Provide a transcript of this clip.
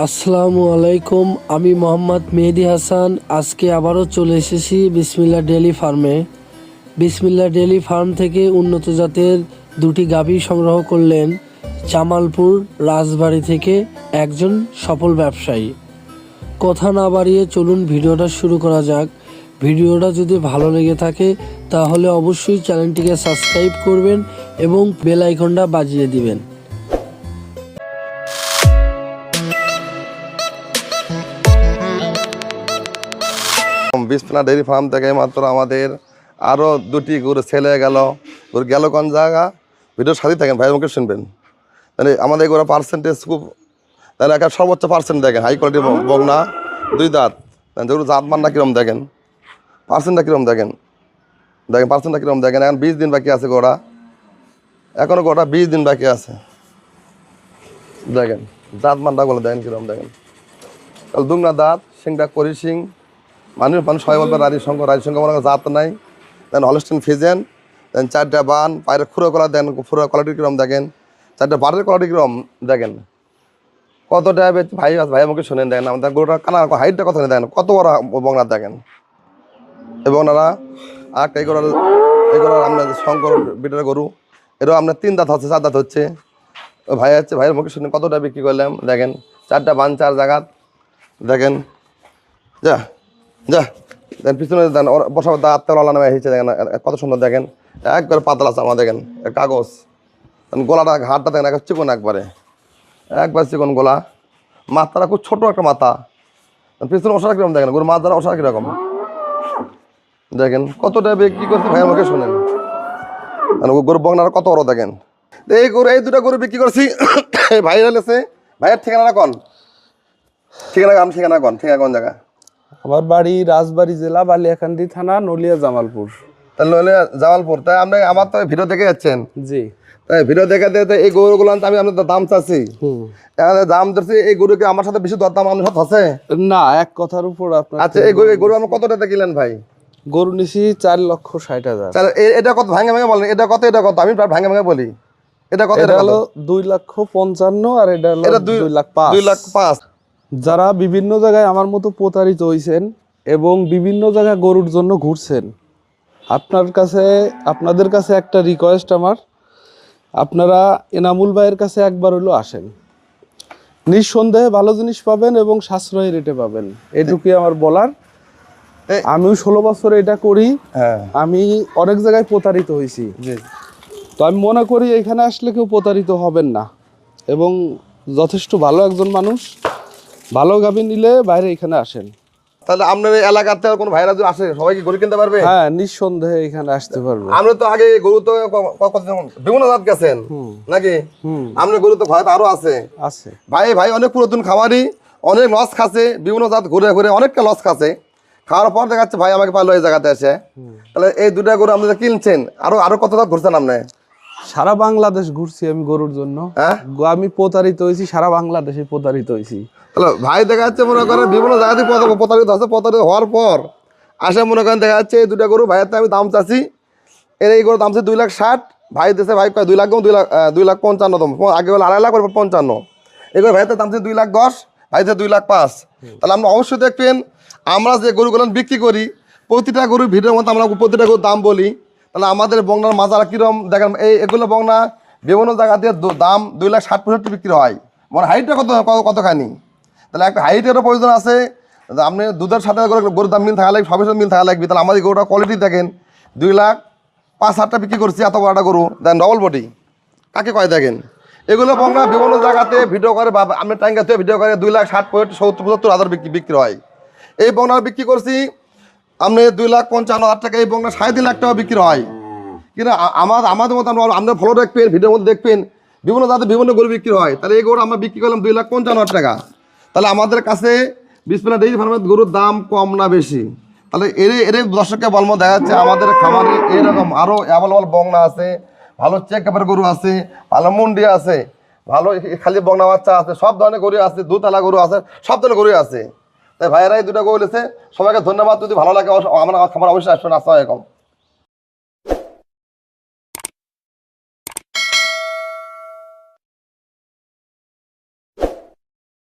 আসসালামু আলাইকুম, আমি মোহাম্মদ মেহেদি হাসান। আজকে আবারও চলে এসেছি বিসমিল্লা ডেলি ফার্মে। বিসমিল্লা ডেলি ফার্ম থেকে উন্নত জাতের দুটি গাভী সংগ্রহ করলেন জামালপুর রাজবাড়ি থেকে একজন সফল ব্যবসায়ী। কথা না বাড়িয়ে চলুন ভিডিওটা শুরু করা যাক। ভিডিওটা যদি ভালো লেগে থাকে, তাহলে অবশ্যই চ্যানেলটিকে সাবস্ক্রাইব করবেন এবং বেল আইকনটা বাজিয়ে দিবেন। বিসনা ডেয়ারি ফার্ম থেকে মাত্র আমাদের আরও দুটি গরু ছেলে গেল। গরু গেল কোন জায়গা? ভিডিওর সাথে থাকেন, ভাই মুখে শুনবেন। তাহলে আমাদের গরু পার্সেন্টেজ খুব তাহলে একটা সর্বোচ্চ পার্সেন্ট দেখেন হাই কোয়ালিটি বগনা দুই দাঁত। যেগুলো জাত মানটা কীরকম দেখেন? পার্সেন্টটা কীরকম দেখেন? দেখেন পার্সেন্টটা কীরকম দেখেন? এখন বিশ দিন বাকি আছে গোড়া এখনও গোটা বিশ দিন বাকি আছে। দেখেন, জাত মানটা বলে দেখেন কীরকম দেখেন। দুংনা দাঁত সিংটা করি সিং মানুষ মানুষ সবাই বলবে রানীর সঙ্গে রানীর সঙ্গে হয় জাত নাই। দেন হলস্টেন ফিজেন দেন চারটা বান, পায়ের খুঁড়ো কলা দেন, খুঁড়ো কোয়ালিটি কিরম দেখেন। চারটা বাটের কোয়ালিটি কিরম দেখেন। কত টাকা ভাই ভাই আমাকে শোনেন দেখেন। আমাদের গরুটা কানা, হাইটটা কত দেখেন? কত বড় বংনার দেখেন। এবং ওনারা, আর এই গরুর এই গরুর আপনার শঙ্কর বিটার গরু এটাও আপনার তিন দাঁত হচ্ছে, চার দাঁত হচ্ছে। ভাই আছে ভাইয়ের মুখে শুনে কতটা বিক্রি করলাম, দেখেন। চারটা বান, চার জায়গাত দেখেন। যা। যা পিছনে দেন বসা দাঁত তেলা নামে এসেছে, দেখেন কত সুন্দর দেখেন। একবারে পাতলা চামা দেখেন কাগজ। গোলাটা ঘাটটা দেখেন, একবার চিকন একবারে। একবার চিকন গোলা। মাথাটা খুব ছোট একটা মাথা। পিছনে ওষার কীরকম দেখেন গরু মাথাটা ওষার কীরকম। দেখেন, কতটা বিক্রি করছে ভাইয়ের মুখে শোনেন। গরু বগনার কত বড়, দেখেন। এই গরু, এই দুটো গরু বিক্রি করছি। ভাইরাল আছে ভাইয়ের ঠিকানা কন? ঠিকানা আমি ঠিকানা কন, ঠিকানা কোন জায়গা? আমার বাড়ি রাজবাড়ী জেলা বালিয়াকান্দি থানা নলিয়া জামালপুর। জামালপুর তাই আপনি আমার তো ভিডিও দেখে যাচ্ছেন। জি। তাই ভিডিও দেখে দেখে এই গরুগুলো আমি আপনার দাম চাচ্ছি। দাম ধরছি এই গরুকে আমার সাথে বেশি দরদাম সাথে আছে? না এক কথার উপর আপনার আচ্ছা এই গরু এই গরু আপনি কত টাকা কিনলেন ভাই? গরু নিছি চার লক্ষ ষাট হাজার। এটা কত ভাঙে ভাঙে বলেন এটা কত এটা কত? আমি ভাঙে ভাঙে বলি। এটা কত এটা হলো দুই লক্ষ পঞ্চান্ন আর এটা হলো দুই লাখ পাঁচ। দুই লাখ পাঁচ। যারা বিভিন্ন জায়গায় আমার মতো প্রতারিত হয়েছেন এবং বিভিন্ন জায়গায় গরুর জন্য ঘুরছেন আপনার কাছে আপনাদের কাছে একটা রিকোয়েস্ট আমার। আপনারা এনামুল ভাইয়ের কাছে একবার হলো আসেন। নিঃসন্দেহে ভালো জিনিস পাবেন এবং সাশ্রয়ী রেটে পাবেন। এটুকুই আমার বলার। আমিও ষোলো বছর এটা করি। হ্যাঁ। আমি অনেক জায়গায় প্রতারিত হয়েছি তো আমি মনে করি এখানে আসলে কেউ প্রতারিত হবেন না। এবং যথেষ্ট ভালো একজন মানুষ। ভালো গাভী নিলে বাইরে এখানে আসেন। তাহলে আপনার এলাকাতে কোনো ভাইরা যদি আসে সবাই কি গরু কিনতে পারবে? হ্যাঁ নিঃসন্দেহে এখানে আসতে পারবে। আমরা তো আগে গরু তো বিভিন্ন জাত গেছেন। নাকি? আপনার গরু তো ঘরে আরও আছে। আছে। ভাই ভাই অনেক পুরাতন খামারি অনেক লস খাচ্ছে বিভিন্ন জাত ঘুরে ঘুরে অনেকটা লস খাচ্ছে। খাওয়ার পর দেখাচ্ছে ভাই আমাকে পারল এই জায়গাতে এসে। তাহলে এই দুটা গরু আপনি কিনছেন? আরও আরও কত জাত ঘুরছেন আপনি? সারা বাংলাদেশ ঘুরছি আমি গরুর জন্য। হ্যাঁ? গো- আমি প্রতারিত হয়েছি সারা বাংলাদেশে প্রতারিত হয়েছি। তাহলে ভাই দেখা যাচ্ছে মনে করেন বিভিন্ন জায়গা থেকে প্রতারিত- আছে প্রতারিত হওয়ার পর আসে মনে করেন দেখা যাচ্ছে এই দুটা গরু ভাইয়ের তো আমি দাম চাচ্ছি। এর এই গরু দাম চাচ্ছি দুই লাখ ষাট ভাই দেশে ভাই কয় দুই লাখ দুই লাখ দুই লাখ পঞ্চান্ন দাম। আগে বলে আড়াই লাখ পঞ্চান্ন। এগুলো ভাইয়ের দাম চাচ্ছি দুই লাখ দশ ভাই দিচ্ছে দুই লাখ পাঁচ। তাহলে আমরা অবশ্যই দেখবেন আমরা যে গরুগুলো বিক্রি করি প্রতিটা গরুর ভিডিওর মধ্যে আমরা প্রতিটা গরুর দাম বলি। তাহলে আমাদের বংনার মাজারা কিরম? দেখেন, এই এগুলো বংনা বিভিন্ন জায়গা দিয়ে দাম দুই লাখ ষাট পঁয়ষট্টি বিক্রি হয়। মানে হাইটটা কত, কত- কতখানি? তাহলে একটা হাইটেরও প্রয়োজন আছে। আপনি দুধের সাথে গরুর দাম মিল থাকা লাগবে, সবের মিল থাকা লাগবে। তাহলে আমাদের গরুটা কোয়ালিটি দেখেন, দুই লাখ পাঁচ হাজারটা বিক্রি করছি, এত বড় একটা গরু। দেন ডবল বডি কাকে কয় দেখেন? এগুলো বংলা বিভিন্ন জায়গাতে ভিডিও করে বা আপনি ট্যাঙ্গাতে ভিডিও করে দুই লাখ ষাট পঁয়ষট্টি, সত্তর, পঁচাত্তর হাজার বিক্রি বিক্রি হয়। এই বংলা বিক্রি করছি আপনি দুই লাখ পঞ্চান্ন হাজার টাকা এই সাড়ে তিন লাখ টাকা বিক্রি হয়। কিন্তু আমার আমাদের মতো আমরা ফলো দেখবেন ভিডিওর মধ্যে দেখবেন, বিভিন্ন জাতের বিভিন্ন গরু বিক্রি হয়। তাহলে এই গরু আমরা বিক্রি করলাম দুই লাখ পঞ্চান্ন হাজার টাকা। তাহলে আমাদের কাছে বিসমিল্লা ডেইরি ফার্মের গরুর দাম কম না বেশি। তাহলে এর এর দর্শককে বলব, দেখা যাচ্ছে আমাদের খামারে এরকম আরও অ্যাভেলেবল বংনা আছে। ভালো চেক আপের গরু আছে, ভালো মুন্ডি আছে, ভালো খালি বংনা বাচ্চা আছে, সব ধরনের গরু আছে, দুতলা গরু আছে, সব ধরনের গরু আছে। তাই ভাইয়েরাই দুটা এসে সবাইকে ধন্যবাদ যদি ভালো লাগে আমার আমার অবশ্যই আসবেন। আসসালামাইকুম